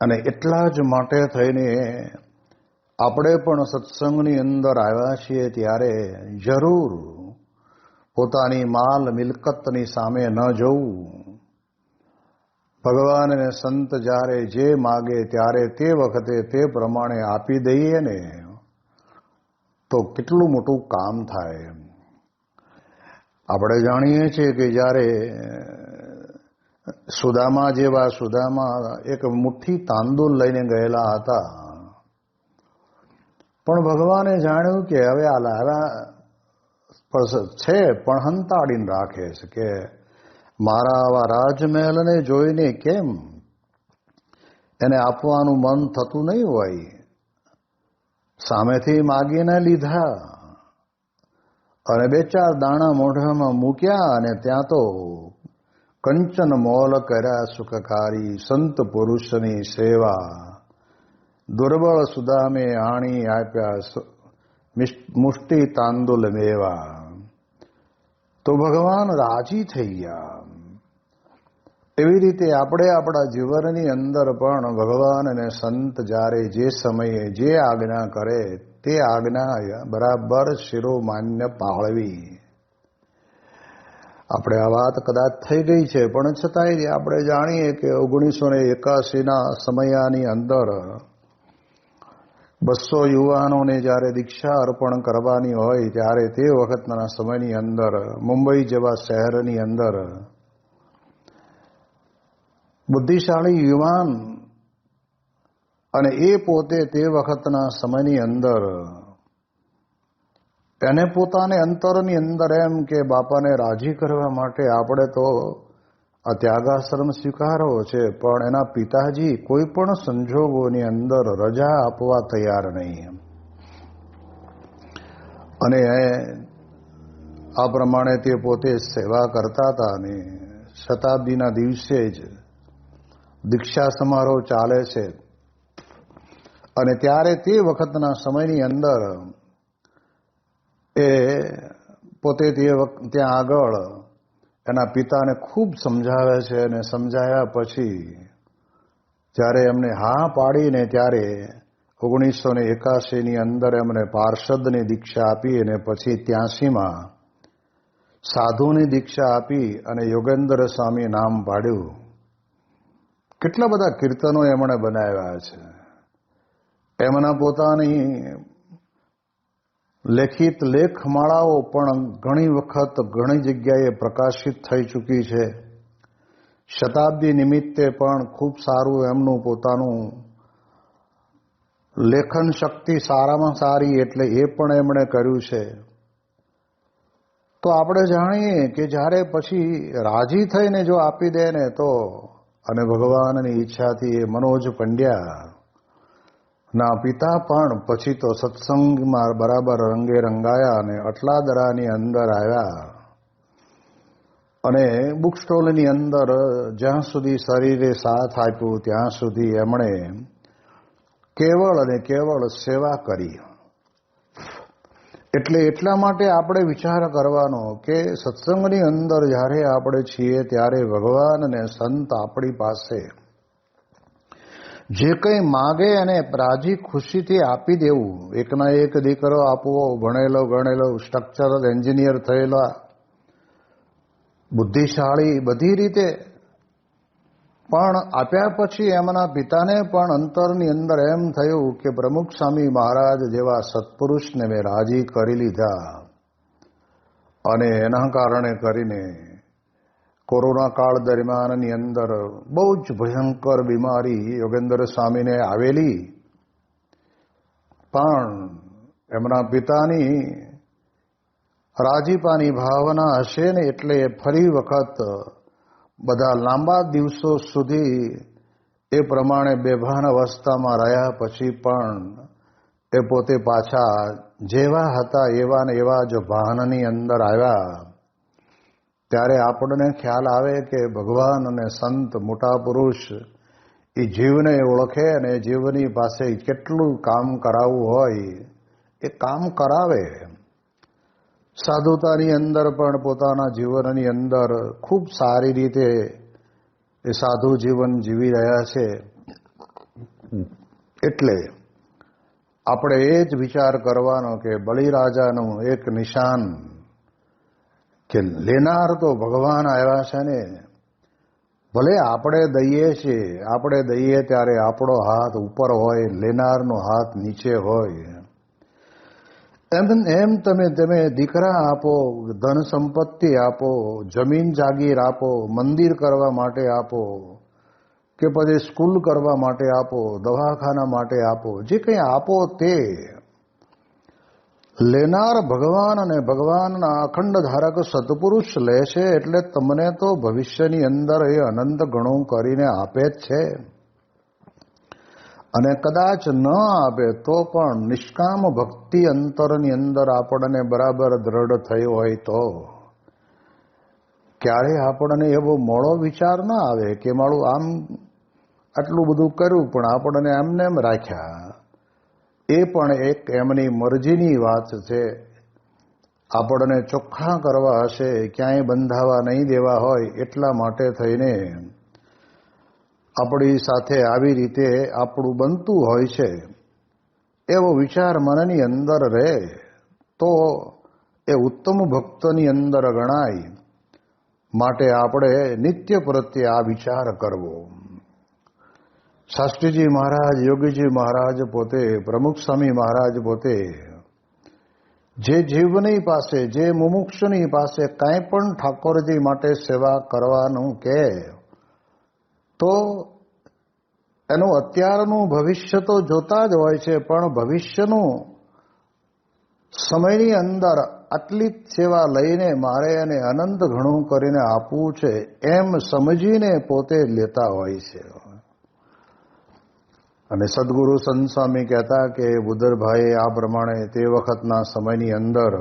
અને એટલા જ માટે થઈને આપણે પણ સત્સંગની અંદર આવ્યા છીએ ત્યારે જરૂર પોતાની માલ મિલકતની સામે ન જવું. ભગવાન અને સંત જ્યારે જે માગે ત્યારે તે વખતે તે પ્રમાણે આપી દઈએ ને, તો કેટલું મોટું કામ થાય. આપણે જાણીએ છીએ કે જ્યારે સુદામા જેવા સુદામા એક મુઠ્ઠી તાંદુલ લઈને ગયેલા હતા. પણ ભગવાને જાણ્યું કે હવે આ લારા છે, પણ હંતાડીને રાખે છે કે મારા આવા રાજમહેલને જોઈને કેમ? એને આપવાનું મન થતું નહીં હોય. સામેથી માગીને લીધા. અને બે ચાર દાણા મોઢામાં મૂક્યા અને ત્યાં તો કંચન મોલ કર્યા સુખકારી સંત પુરુષની સેવા. દુર્બળ સુદામે આણી આપ્યા મુષ્ટિ તાંદુલ તો ભગવાન રાજી થઈ ગયા. એવી રીતે આપણે આપણા જીવનની અંદર પણ ભગવાન અને સંત જ્યારે જે સમયે જે આજ્ઞા કરે તે આજ્ઞા બરાબર શિરોમાન્ય પાળવી. આપણે આ વાત કદાચ થઈ ગઈ છે, પણ છતાંય આપણે જાણીએ કે ઓગણીસો ને એકાસીના સમયાની અંદર બસો યુવાનોને જ્યારે દીક્ષા અર્પણ કરવાની હોય, ત્યારે તે વખતના સમયની અંદર, મુંબઈ જેવા શહેરની અંદર બુદ્ધિશાળી યુવાન અને એ પોતે તે વખતના સમયની અંદર એને પોતાને અંતરની અંદર એમ કે બાપાને રાજી કરવા માટે આપણે તો આ ત્યાગાશ્રમ સ્વીકારવો છે, પણ એના પિતાજી કોઈ પણ સંજોગોની અંદર રજા આપવા તૈયાર નહીં અને આ પ્રમાણે તે પોતે સેવા કરતા હતા અને શતાબ્દીના દિવસે જ દીક્ષા સમારોહ ચાલે છે. અને ત્યારે તે વખતના સમયની અંદર એ પોતે તે ત્યાં આગળ એના પિતાને ખૂબ સમજાવે છે અને સમજાયા પછી જ્યારે એમને હા પાડીને ત્યારે ઓગણીસો ને એકાસીની અંદર એમને પાર્ષદની દીક્ષા આપી અને પછી ત્યાસીમાં સાધુની દીક્ષા આપી અને યોગેન્દ્ર સ્વામી નામ પાડ્યું. કેટલા બધા કીર્તનો એમણે બનાવ્યા છે. એમના પોતાની લેખિત લેખમાળાઓ પણ ઘણી વખત ઘણી જગ્યાએ પ્રકાશિત થઈ ચૂકી છે. શતાબ્દી નિમિત્તે પણ ખૂબ સારું એમનું પોતાનું લેખન શક્તિ સારામાં સારી એટલે એ પણ એમણે કર્યું છે. તો આપણે જાણીએ કે જ્યારે પછી રાજી થઈને જો આપી દે ને તો અને ભગવાનની ઈચ્છાથી એ મનોજ પંડ્યા ના પિતા પણ પછી તો સત્સંગમાં બરાબર રંગે રંગાયા અને અટલાદરાની અંદર આવ્યા. અને બુક સ્ટોલની અંદર જ્યાં સુધી શરીરે સાથ આપ્યું, ત્યાં સુધી એમણે કેવળ અને કેવળ સેવા કરી. એટલે એટલા માટે આપણે વિચાર કરવાનો કે સત્સંગની અંદર જ્યારે આપણે છીએ, ત્યારે ભગવાન અને સંત આપણી પાસે જે કંઈ માગે અને રાજી ખુશીથી આપી દેવું. એકના એક દીકરો આપવો, ભણેલો, ગણેલો સ્ટ્રક્ચરલ એન્જિનિયર થયેલા, બુદ્ધિશાળી, બધી રીતે. પણ આપ્યા પછી એમના પિતાને પણ અંતરની અંદર એમ થયું કે પ્રમુખ સ્વામી મહારાજ જેવા સત્પુરુષને મેં રાજી કરી લીધા. અને એના કારણે કરીને કોરોના કાળ દરમિયાનની અંદર બહુ જ ભયંકર બીમારી યોગેન્દ્ર સ્વામીને આવેલી. પણ એમના પિતાની રાજીપાની ભાવના હશે ને એટલે ફરી વખત બધા લાંબા દિવસો સુધી એ પ્રમાણે બેભાન અવસ્થામાં રહ્યા પછી પણ એ પોતે પાછા જેવા હતા એવા ને એવા જ ભાનની અંદર આવ્યા. ત્યારે આપણને ખ્યાલ આવે કે ભગવાન અને સંત મોટા પુરુષ એ જીવને ઓળખે અને જીવની પાસે કેટલું કામ કરાવવું હોય એ કામ કરાવે. સાધુતાની અંદર પણ પોતાના જીવનની અંદર ખૂબ સારી રીતે એ સાધુ જીવન જીવી રહ્યા છે. એટલે આપણે એ જ વિચાર કરવાનો કે બલિરાજાનું એક નિશાન કે લેનાર તો ભગવાન આવ્યા છે ને. ભલે આપણે દઈએ છીએ, આપણે દઈએ ત્યારે આપણો હાથ ઉપર હોય, લેનારનો હાથ નીચે હોય. એમ એમ તમે તમે દીકરા આપો, ધન સંપત્તિ આપો, જમીન જાગીર આપો, મંદિર કરવા માટે આપો, કે પછી સ્કૂલ કરવા માટે આપો, દવાખાના માટે આપો, જે કંઈ આપો તે લેનાર ભગવાન અને ભગવાનના અખંડ ધારક સત્પુરુષ લે છે એટલે તમને તો ભવિષ્યની અંદર એ અનંત ગણો કરીને આપે જ છે. અને કદાચ ન આપે તો પણ નિષ્કામ ભક્તિ અંતરની અંદર આપણને બરાબર દ્રઢ થયો હોય તો. ક્યારે આપણને એવો મોડો વિચાર ના આવે કે મારું આમ આટલું બધું કર્યું પણ આપણને એમને એમ રાખ્યા. એ પણ એક એમની મરજીની વાત છે. આપણને ચોખ્ખા કરવા હશે, ક્યાંય બંધાવા નહીં દેવા હોય એટલા માટે થઈને આપણી સાથે આવી રીતે આપણું બનતું હોય છે. એવો વિચાર મનની અંદર રહે તો એ ઉત્તમ ભક્તની અંદર ગણાય. માટે આપણે નિત્ય પ્રત્યે આ વિચાર કરવો. શાસ્ત્રીજી મહારાજ, યોગીજી મહારાજ પોતે, પ્રમુખ સ્વામી મહારાજ પોતે જે જીવની પાસે, જે મુમુક્ષની પાસે કાંઈ પણ ઠાકોરજી માટે સેવા કરવાનું કે, તો એનું અત્યારનું ભવિષ્ય તો જોતા જ હોય છે, પણ ભવિષ્યનું સમયની અંદર આટલી સેવા લઈને મારે એને અનંત ઘણું કરીને આપવું છે, એમ સમજીને પોતે લેતા હોય છે. અને સદગુરુ સંત કહેતા કે બુદ્ધરભાઈએ આ પ્રમાણે તે વખતના સમયની અંદર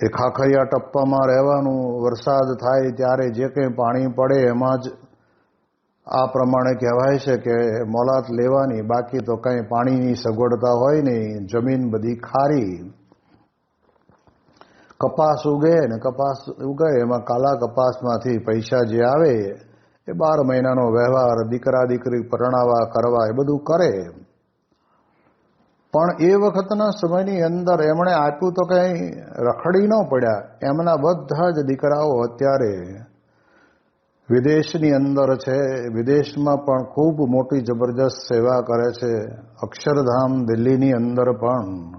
એ ખાખરિયા ટપ્પામાં રહેવાનું વરસાદ થાય ત્યારે જે કંઈ પાણી પડે એમાં જ આ પ્રમાણે કહેવાય છે કે, મોલાત લેવાની, બાકી તો કંઈ પાણીની સગવડતા હોય નહીં, જમીન બધી ખારી. કપાસ ઉગે ને કપાસ ઉગે, એમાં કાલા કપાસમાંથી પૈસા જે આવે એ બાર મહિનાનો વ્યવહાર, દીકરા, દીકરી, પરણાવા, કરવા એ બધું કરે. પણ એ વખતના સમયની અંદર એમણે આપ્યું તો કંઈ રખડી ન પડ્યા. એમના બધા જ દીકરાઓ અત્યારે વિદેશની અંદર છે. વિદેશમાં પણ ખૂબ મોટી જબરજસ્ત સેવા કરે છે. અક્ષરધામ દિલ્હીની અંદર પણ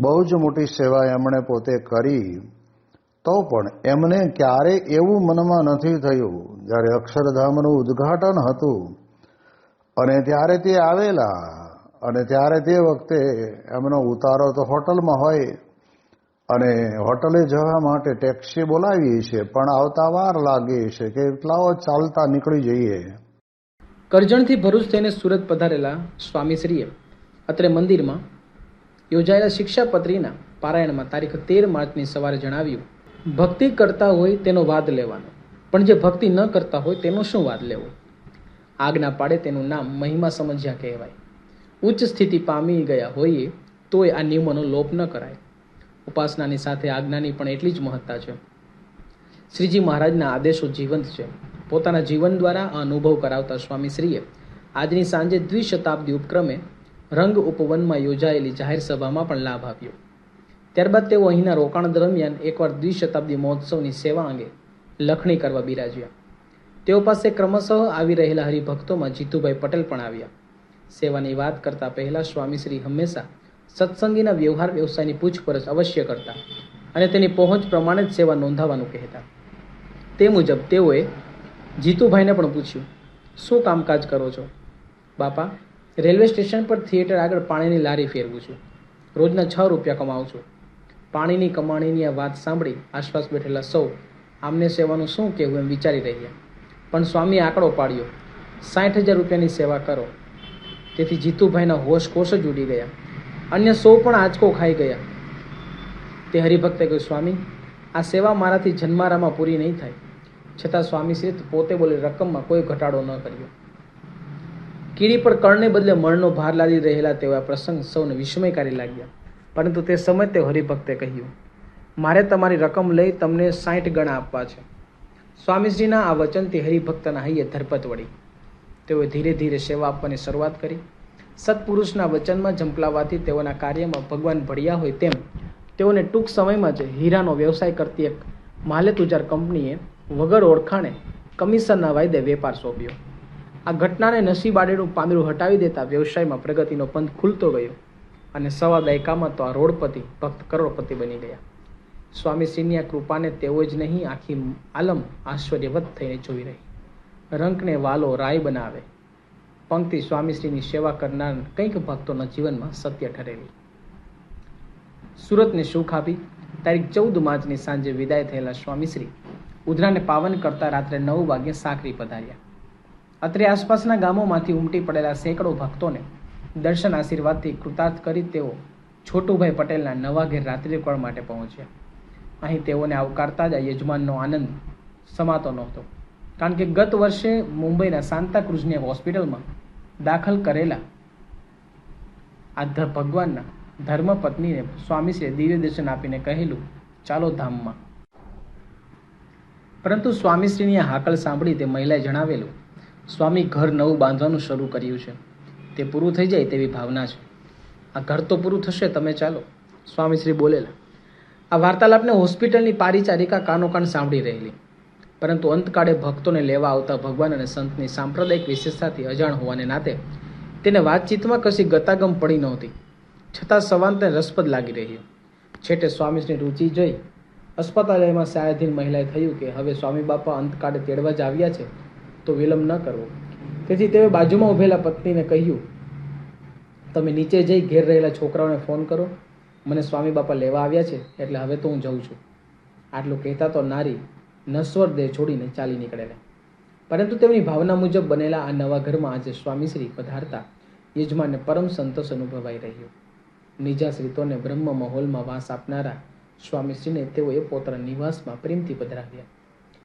બહુ જ મોટી સેવા એમણે પોતે કરી. તો પણ એમને ક્યારે એવું મનમાં નથી થયું. જ્યારે અક્ષરધામનું ઉદ્ઘાટન હતું અને ત્યારે તે આવેલા અને ત્યારે તે વખતે એમનો ઉતારો તો હોટલમાં હોય અને હોટલે જવા માટે ટેક્સી બોલાવીએ છીએ, પણ આવતા વાર લાગે છે કે એટલાઓ ચાલતા નીકળી જઈએ. કરજણથી ભરૂચ થઈને સુરત પધારેલા સ્વામીશ્રીએ અત્રે મંદિરમાં યોજાયેલા શિક્ષાપત્રીના પારાયણમાં તારીખ તેર માર્ચની સવારે જણાવ્યું ભક્તિ કરતા હોય તેનો વાદ લેવાનો. પણ જે ભક્તિ ન કરતા હોય તેનો શું વાદ લેવો? આજ્ઞા પાડે તેનું નામ મહિમા સમજ્યા કહેવાય. ઉચ્ચ સ્થિતિ પામી ગયા હોઈએ તોય આ નિયમોનો લોપ ન કરાય. ઉપાસનાની સાથે આજ્ઞાની પણ એટલી જ મહત્તા છે. શ્રીજી મહારાજના આદેશો જીવંત છે. પોતાના જીવન દ્વારા આ અનુભવ કરાવતા સ્વામીશ્રીએ આજની સાંજે દ્વિશતાબ્દી ઉપક્રમે રંગ ઉપવનમાં યોજાયેલી જાહેર સભામાં પણ લાભ આપ્યો. ત્યારબાદ તેઓ અહીંના રોકાણ દરમિયાન એકવાર દ્વિશતાબ્દી મહોત્સવની સેવા અંગે લખણી કરવા બિરાજ્યા. તેઓ પાસે ક્રમશઃ આવી રહેલા હરિભક્તોમાં જીતુભાઈ પટેલ પણ આવ્યા. સેવાની વાત કરતા પહેલા સ્વામીશ્રી હંમેશા સત્સંગીના વ્યવહાર વ્યવસાયની પૂછપરછ અવશ્ય કરતા અને તેની પહોંચ પ્રમાણે જ સેવા નોંધાવવાનું કહેતા. તે મુજબ તેઓએ જીતુભાઈને પણ પૂછ્યું, શું કામકાજ કરો છો? બાપા, રેલવે સ્ટેશન પર થિયેટર આગળ પાણીની લારી ફેરવું છું. રોજના છ રૂપિયા કમાવું છું. પાણીની કમાણીની આ વાત સાંભળી આસપાસ બેઠેલા સૌ, આમને સેવાનું શું કહેવું? એમ વિચારી રહ્યા. પણ સ્વામી આંકડો પાડ્યો, સાઠ હજાર રૂપિયાની સેવા કરો. તેથી જીતુભાઈના હોશ કોશ જ ઉડી ગયા. અન્ય સૌ પણ આંચકો ખાઈ ગયા. તે હરિભક્તે કહ્યું, સ્વામી, આ સેવા મારાથી જન્મારામાં પૂરી નહીં થાય. છતાં સ્વામીશ્રી પોતે બોલે રકમમાં કોઈ ઘટાડો ન કર્યો. કીડી પર કળને બદલે મણનો ભાર લાદી રહેલા તેવા પ્રસંગ સૌને વિસ્મયકારી લાગ્યા. પરંતુ તે સમય તે હરિભક્તે કહ્યું, મારે તમારી રકમ લઈ તમને સાઠ ગણા આપવા છે. સ્વામીજીના આ વચનથી હરિભક્તના હૈયે ધરપત વળી. તેઓએ ધીરે ધીરે સેવા આપવાની શરૂઆત કરી. સત્પુરુષના વચનમાં ઝંપલાવાથી તેઓના કાર્યમાં ભગવાન ભળ્યા હોય તેમ તેઓને ટૂંક સમયમાં જ હીરાનો વ્યવસાય કરતી એક માલેતુજાર કંપનીએ વગર ઓળખાણે કમિશનના વાયદે વેપાર સોંપ્યો. આ ઘટનાને નસીબાડેનું પામેરું હટાવી દેતા વ્યવસાયમાં પ્રગતિનો પંથ ખુલતો ગયો. અને સવા દાયકામાં તો આ રોડપતિ ભક્ત કરોડપતિ બની ગયા. સ્વામીશ્રીની આ કૃપાને તેઓ જ નહીં, આખી આલમ આશ્ચર્યવત થઈને જોઈ રહી. રંકને વાલો રાય બનાવે. પંક્તિ સ્વામીશ્રીની સેવા કરનાર કંઈક ભક્તોના જીવનમાં સત્ય ઠરેલી. સુરતને સુખ આપી. તારીખ ચૌદ માર્ચની સાંજે વિદાય થયેલા સ્વામીશ્રી ઉધરાને પાવન કરતા રાત્રે નવ વાગ્યે સાકરી પધાર્યા. અત્રે આસપાસના ગામોમાંથી ઉમટી પડેલા સેંકડો ભક્તોને દર્શન આશીર્વાદથી કૃતાર્થ કરી તેઓ છોટુભાઈ પટેલના નવા ઘેર રાત્રિકોળ માટે પહોંચ્યા. અહીં તેઓને આવકારતા જ આ યજમાનનો આનંદ સમાતો નહોતો. કારણ કે ગત વર્ષે મુંબઈના સાંતાક્રુઝની હોસ્પિટલમાં દાખલ કરેલા આ ભગવાનના ધર્મપત્નીને સ્વામીશ્રીએ દિવ્ય દર્શન આપીને કહેલું, ચાલો ધામમાં. પરંતુ સ્વામીશ્રીની હાકલ સાંભળી તે મહિલાએ જણાવેલું, સ્વામી ઘર નવું બાંધવાનું શરૂ કર્યું છે. તે પૂરું થઈ જાય તેવી ભાવના છે. આ ઘર તો પૂરું થશે, તમે ચાલો. સ્વામીશ્રી બોલેલા. આ વાર્તાલાપને હોસ્પિટલની પારિચારિકા કાનોકાન સાંભળી રહેલી. પરંતુ અંતકાળે ભક્તોને લેવા આવતા ભગવાન અને સંતની સાંપ્રદાયિક વિશેષતાથી અજાણ હોવાને નાતે તેને વાતચીતમાં કશી ગતાગમ પડી નહોતી. છતાં સવાંતને રસપ્રદ લાગી રહ્યું છેટે સ્વામીની રુચિ જોઈ અસ્પતાલયમાં સાયાધીન મહિલાએ થયું કે હવે સ્વામી બાપા અંતકાળે તેડવા જ આવ્યા છે, તો વિલંબ ન કરવો. તેથી તેઓએ બાજુમાં ઉભેલા પત્નીને કહ્યું, તમે નીચે જઈ ઘેર રહેલા છોકરાઓને ફોન કરો. મને સ્વામી બાપા લેવા આવ્યા છે, એટલે હવે તો હું જઉં છું. આટલું કહેતા તો નારી નશ્વર દેહ છોડીને ચાલી નીકળેલા. પરંતુ તેમની ભાવના મુજબ બનેલા આ નવા ઘરમાં આજે સ્વામીશ્રી પધારતા યજમાનને પરમ સંતોષ અનુભવાઈ રહ્યો. નિજાશ્રિતોને બ્રહ્મ માહોલમાં વાસ આપનારા સ્વામીશ્રીને તેઓએ પોતાના નિવાસમાં પ્રેમથી પધરાવ્યા.